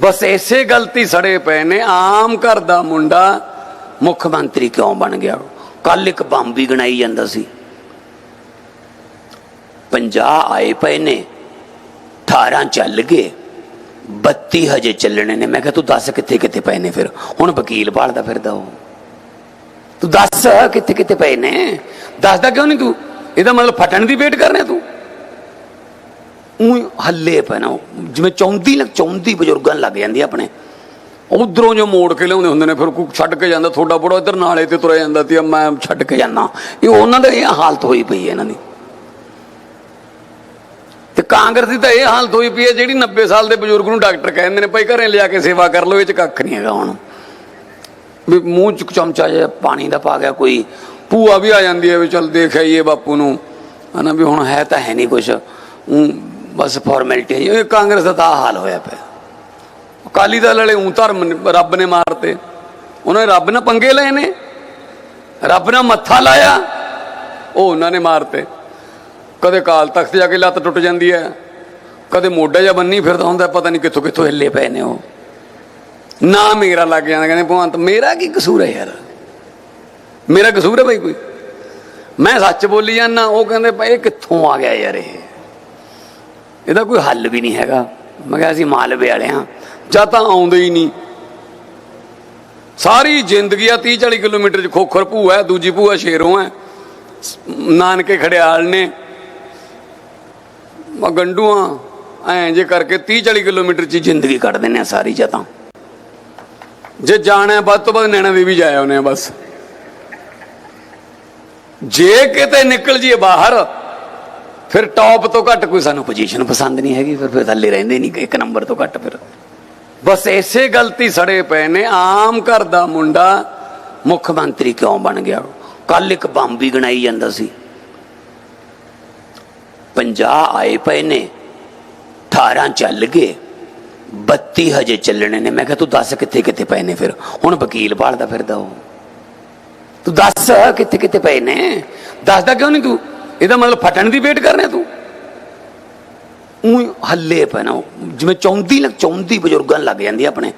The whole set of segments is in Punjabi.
ਬਸ ਇਸੇ ਗਲਤੀ ਸੜੇ ਪਏ ਨੇ। ਆਮ ਘਰ ਦਾ ਮੁੰਡਾ ਮੁੱਖ ਮੰਤਰੀ ਕਿਉਂ ਬਣ ਗਿਆ? ਕੱਲ ਇੱਕ ਬੰਬ ਵੀ ਗਣਾਈ ਜਾਂਦਾ ਸੀ। 50 ਆਏ ਪਏ ਨੇ 18 ਚੱਲ ਗਏ 32 ਹਜੇ ਚੱਲਣੇ ਨੇ। ਮੈਂ ਕਿਹਾ ਤੂੰ ਦੱਸ ਕਿੱਥੇ ਕਿੱਥੇ ਪਏ ਨੇ ਫਿਰ? ਹੁਣ ਵਕੀਲ ਭਾਲਦਾ ਫਿਰਦਾ ਉਹ। ਤੂੰ ਦੱਸ ਕਿੱਥੇ ਕਿੱਥੇ ਪਏ ਨੇ? ਦੱਸਦਾ ਕਿਉਂ ਨਹੀਂ ਤੂੰ? ਇਹਦਾ ਮਤਲਬ ਫਟਣ ਦੀ ਵੇਟ ਕਰ ਰਿਹਾ ਤੂੰ? ਉਹ ਹੱਲੇ ਪੈਣਾ। ਜਿਵੇਂ ਚੌਂਦੀ ਲੱਗ ਚੌਂਦੀ ਬਜ਼ੁਰਗਾਂ ਲੱਗ ਜਾਂਦੀ ਆਪਣੇ। ਉਧਰੋਂ ਜੋ ਮੋੜ ਕੇ ਲਿਆਉਂਦੇ ਹੁੰਦੇ ਨੇ, ਫਿਰ ਕੋਈ ਛੱਡ ਕੇ ਜਾਂਦਾ ਥੋੜਾ ਬੜਾ ਇੱਧਰ ਨਾਲੇ ਤੇ ਤੁਰਿਆ ਜਾਂਦਾ ਤੇ ਮੈਂ ਛੱਡ ਕੇ ਜਾਂਦਾ। ਇਹ ਉਹਨਾਂ ਦਾ ਇਹ ਹਾਲਤ ਹੋਈ ਪਈ ਹੈ ਇਹਨਾਂ ਦੀ। ਤੇ ਕਾਂਗਰਸ ਦੀ ਤਾਂ ਇਹ ਹਾਲਤ ਹੋਈ ਪਈ ਹੈ, ਜਿਹੜੀ 90 ਸਾਲ ਦੇ ਬਜ਼ੁਰਗ ਨੂੰ ਡਾਕਟਰ ਕਹਿੰਦੇ ਨੇ, ਭਾਈ ਘਰੇ ਲਿਆ ਕੇ ਸੇਵਾ ਕਰ ਲਓ, ਇਹ ਚ ਕੱਖ ਨਹੀਂ ਹੈਗਾ ਹੁਣ। ਵੀ ਮੂੰਹ ਚ ਚਮਚਾ ਜਿਹਾ ਪਾਣੀ ਦਾ ਪਾ ਗਿਆ, ਕੋਈ ਭੂਆ ਵੀ ਆ ਜਾਂਦੀ ਹੈ ਵੀ ਚਲ ਦੇਖ ਆਈਏ ਬਾਪੂ ਨੂੰ। ਹਨਾ, ਵੀ ਹੁਣ ਹੈ ਤਾਂ ਹੈ ਨਹੀਂ ਕੁਛ। ਬਸ ਫਾਰਮੈਲਿਟੀ ਇਹ ਕਾਂਗਰਸ ਦਾ ਤਾਂ ਹਾਲ ਹੋਇਆ ਪਿਆ। ਅਕਾਲੀ ਦਲ ਵਾਲੇ ਊਂ ਧਰਮ ਰੱਬ ਨੇ ਮਾਰਤੇ। ਉਹਨਾਂ ਨੇ ਰੱਬ ਨਾਲ ਪੰਗੇ ਲਏ ਨੇ। ਰੱਬ ਨਾਲ ਮੱਥਾ ਲਾਇਆ। ਉਹ ਉਹਨਾਂ ਨੇ ਮਾਰਤੇ। ਕਦੇ ਕਾਲ ਤਖਤ ਜਾ ਕੇ ਲੱਤ ਟੁੱਟ ਜਾਂਦੀ ਹੈ। ਕਦੇ ਮੋਢਾ ਜਾਂ ਬੰਨੀ ਫਿਰਦਾ ਹੁੰਦਾ ਪਤਾ ਨਹੀਂ ਕਿੱਥੋਂ ਕਿੱਥੋਂ ਹਿੱਲੇ ਪਏ ਨੇ ਉਹ। ਨਾ ਮੇਰਾ ਲੱਗ ਜਾਂਦਾ। ਕਹਿੰਦੇ ਭਗਵੰਤ, ਮੇਰਾ ਕੀ ਕਸੂਰ ਹੈ ਯਾਰ? ਮੇਰਾ ਕਸੂਰ ਹੈ ਭਾਈ ਕੋਈ। ਮੈਂ ਸੱਚ ਬੋਲੀ ਜਾਂਦਾ। ਉਹ ਕਹਿੰਦੇ ਭਾਈ ਇਹ ਕਿੱਥੋਂ ਆ ਗਿਆ ਯਾਰ ਇਹ? ਇਹਦਾ ਕੋਈ ਹੱਲ ਵੀ ਨਹੀਂ ਹੈਗਾ। ਮੈਂ ਕਿਹਾ ਅਸੀਂ ਮਾਲਵੇ ਵਾਲੇ ਹਾਂ। ਜਾਂ ਤਾਂ ਆਉਂਦੇ ਹੀ ਨਹੀਂ। ਸਾਰੀ ਜ਼ਿੰਦਗੀ ਆ 30 40 ਕਿਲੋਮੀਟਰ ਚ ਖੋਖਰ ਭੂਆ ਦੂਜੀ ਭੂਆ ਸ਼ੇਰੋਂ ਹੈ। ਨਾਨਕੇ ਖੜਿਆਲ ਨੇ। ਆ ਗੰਡੂਆਂ, ਐਂ ਜੇ ਕਰਕੇ 30 40 ਕਿਲੋਮੀਟਰ ਚ ਜ਼ਿੰਦਗੀ ਕੱਢ ਦਿੰਦੇ ਆ ਸਾਰੀ ਜਾਂ ਤਾਂ। ਜੇ ਜਾਣਾ ਵੱਧ ਤੋਂ ਵੱਧ ਨੈਣਾ ਵੀ ਜਾਇਆ ਉਹਨੇ ਬਸ। ਜੇ ਕਿਤੇ ਨਿਕਲ ਜੀ ਬਾਹਰ ਫਿਰ ਟੌਪ ਤੋਂ ਘੱਟ ਕੋਈ ਸਾਨੂੰ ਪੋਜੀਸ਼ਨ ਪਸੰਦ ਨਹੀਂ ਹੈਗੀ, ਫਿਰ ਫਿਰ ਥੱਲੇ ਰਹਿੰਦੇ ਨਹੀਂ, ਇੱਕ ਨੰਬਰ ਤੋਂ ਘੱਟ ਫਿਰ। ਬਸ ਐਸੇ ਗਲਤੀ ਸੜੇ ਪਏ ਨੇ, ਆਮ ਘਰ ਦਾ ਮੁੰਡਾ ਮੁੱਖ ਮੰਤਰੀ ਕਿਉਂ ਬਣ ਗਿਆ? ਕੱਲ ਇੱਕ ਬੰਬ ਵੀ ਗਣਾਈ ਜਾਂਦਾ ਸੀ। 50 ਆਏ ਪਏ ਨੇ 18 ਚੱਲ ਗਏ 32 ਹਜੇ ਚੱਲਣੇ ਨੇ। ਮੈਂ ਕਿਹਾ, ਤੂੰ ਦੱਸ ਕਿੱਥੇ ਕਿੱਥੇ ਪਏ ਨੇ ਫਿਰ? ਹੁਣ ਵਕੀਲ ਭਾਲਦਾ ਫਿਰਦਾ ਉਹ। ਤੂੰ ਦੱਸ ਕਿੱਥੇ ਕਿੱਥੇ ਪਏ ਨੇ? ਦੱਸਦਾ ਕਿਉਂ ਨਹੀਂ ਤੂੰ? ਇਹਦਾ ਮਤਲਬ ਫਟਣ ਦੀ ਵੇਟ ਕਰ ਰਿਹਾ ਤੂੰ? ਉਹ ਹੱਲੇ ਪੈਣਾ ਜਿਵੇਂ ਚੌਂਦੀ ਲੱਗ ਚੌਂਦੀ ਬਜ਼ੁਰਗਾਂ ਲੱਗ ਜਾਂਦੀ ਆਪਣੇ।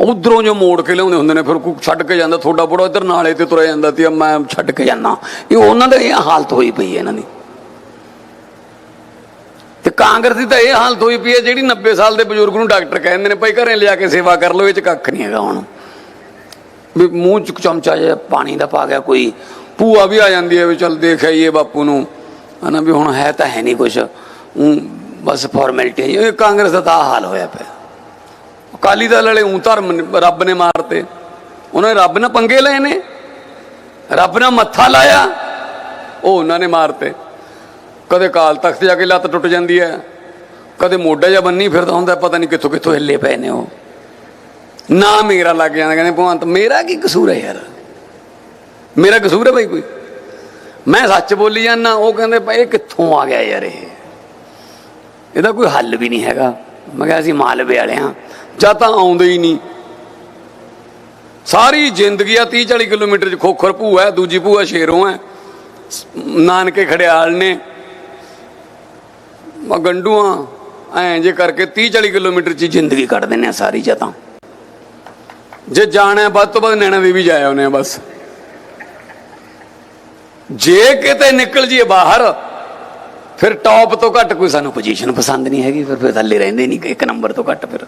ਉਧਰੋਂ ਜੋ ਮੋੜ ਕੇ ਲਿਆਉਂਦੇ ਹੁੰਦੇ ਨੇ, ਫਿਰ ਕੋਈ ਛੱਡ ਕੇ ਜਾਂਦਾ ਥੋੜਾ ਬੜਾ ਇੱਧਰ ਨਾਲੇ ਤੇ ਤੁਰਿਆ ਜਾਂਦਾ ਤੇ ਮੈਂ ਛੱਡ ਕੇ ਜਾਂਦਾ। ਇਹ ਉਹਨਾਂ ਦਾ ਇਹ ਹਾਲਤ ਹੋਈ ਪਈ ਹੈ ਇਹਨਾਂ ਦੀ। ਤੇ ਕਾਂਗਰਸ ਦੀ ਤਾਂ ਇਹ ਹਾਲਤ ਹੋਈ ਪਈ ਹੈ, ਜਿਹੜੀ 90 ਸਾਲ ਦੇ ਬਜ਼ੁਰਗ ਨੂੰ ਡਾਕਟਰ ਕਹਿੰਦੇ ਨੇ, ਭਾਈ ਘਰੇ ਲਿਆ ਕੇ ਸੇਵਾ ਕਰ ਲਓ, ਇਹ ਚ ਕੱਖ ਨਹੀਂ ਹੈਗਾ ਹੁਣ। ਵੀ ਮੂੰਹ ਚ ਚਮਚਾ ਜਿਹਾ ਪਾਣੀ ਦਾ ਪਾ ਗਿਆ ਕੋਈ। ਭੂਆ ਵੀ ਆ ਜਾਂਦੀ ਹੈ ਵੀ ਚਲ ਦੇਖ ਆਈਏ ਬਾਪੂ ਨੂੰ। ਹਨਾ ਵੀ ਹੁਣ ਹੈ ਤਾਂ ਹੈ ਨਹੀਂ ਕੁਛ। ਊਂ ਬਸ ਫਾਰਮੈਲਿਟੀ ਇਹ ਕਾਂਗਰਸ ਦਾ ਤਾਂ ਹਾਲ ਹੋਇਆ ਪਿਆ। ਅਕਾਲੀ ਦਲ ਵਾਲੇ ਊਂ ਧਰਮ ਨੇ- ਰੱਬ ਨੇ ਮਾਰਤੇ। ਉਹਨਾਂ ਨੇ ਰੱਬ ਨਾਲ ਪੰਗੇ ਲਏ ਨੇ। ਰੱਬ ਨਾਲ ਮੱਥਾ ਲਾਇਆ। ਉਹ ਉਹਨਾਂ ਨੇ ਮਾਰਤੇ। ਕਦੇ ਕਾਲ ਤਖਤ ਜਾ ਕੇ ਲੱਤ ਟੁੱਟ ਜਾਂਦੀ ਹੈ। ਕਦੇ ਮੋਢਾ ਜਾਂ ਬੰਨੀ ਫਿਰਦਾ ਹੁੰਦਾ, ਪਤਾ ਨਹੀਂ ਕਿੱਥੋਂ ਕਿੱਥੋਂ ਹਿੱਲੇ ਪਏ ਨੇ ਉਹ। ਨਾ ਮੇਰਾ ਲੱਗ ਜਾਂਦਾ, ਕਹਿੰਦੇ ਭਗਵੰਤ, ਮੇਰਾ ਕੀ ਕਸੂਰ ਹੈ ਯਾਰ? ਮੇਰਾ ਕਸੂਰ ਹੈ ਭਾਈ ਕੋਈ। ਮੈਂ ਸੱਚ ਬੋਲੀ ਜਾਂਦਾ, ਉਹ ਕਹਿੰਦੇ ਭਾਈ ਇਹ ਕਿੱਥੋਂ ਆ ਗਿਆ ਯਾਰ ਇਹ? ਇਹਦਾ ਕੋਈ ਹੱਲ ਵੀ ਨਹੀਂ ਹੈਗਾ। ਮੈਂ ਕਿਹਾ ਅਸੀਂ ਮਾਲਵੇ ਵਾਲੇ ਹਾਂ, ਜਾਂ ਤਾਂ ਆਉਂਦੇ ਹੀ ਨਹੀਂ। ਸਾਰੀ ਜ਼ਿੰਦਗੀ ਆ 30 40 ਕਿਲੋਮੀਟਰ ਚ ਖੋਖਰ ਭੂਆ ਹੈ, ਦੂਜੀ ਭੂਆ ਸ਼ੇਰੋਂ ਹੈ। ਨਾਨਕੇ ਖੜਿਆਲ ਨੇ। ਆ ਗੰਡੂਆਂ ਐਂ ਜੇ ਕਰਕੇ 30 40 ਕਿਲੋਮੀਟਰ ਚ ਜ਼ਿੰਦਗੀ ਕੱਢ ਦਿੰਦੇ ਆ ਸਾਰੀ ਜਾਂ ਤਾਂ। ਜੇ ਜਾਣਾ ਵੱਧ ਤੋਂ ਵੱਧ ਨੈਣਾ ਦੇਵੀ ਜਾਇਆ ਉਹਨੇ ਬਸ। ਜੇ ਕਿਤੇ ਨਿਕਲ ਜੀਏ ਬਾਹਰ, ਫਿਰ ਟੌਪ ਤੋਂ ਘੱਟ ਕੋਈ ਸਾਨੂੰ ਪੋਜੀਸ਼ਨ ਪਸੰਦ ਨਹੀਂ ਹੈਗੀ, ਫਿਰ ਫਿਰ ਥੱਲੇ ਰਹਿੰਦੇ ਨਹੀਂ, ਇੱਕ ਨੰਬਰ ਤੋਂ ਘੱਟ ਫਿਰ।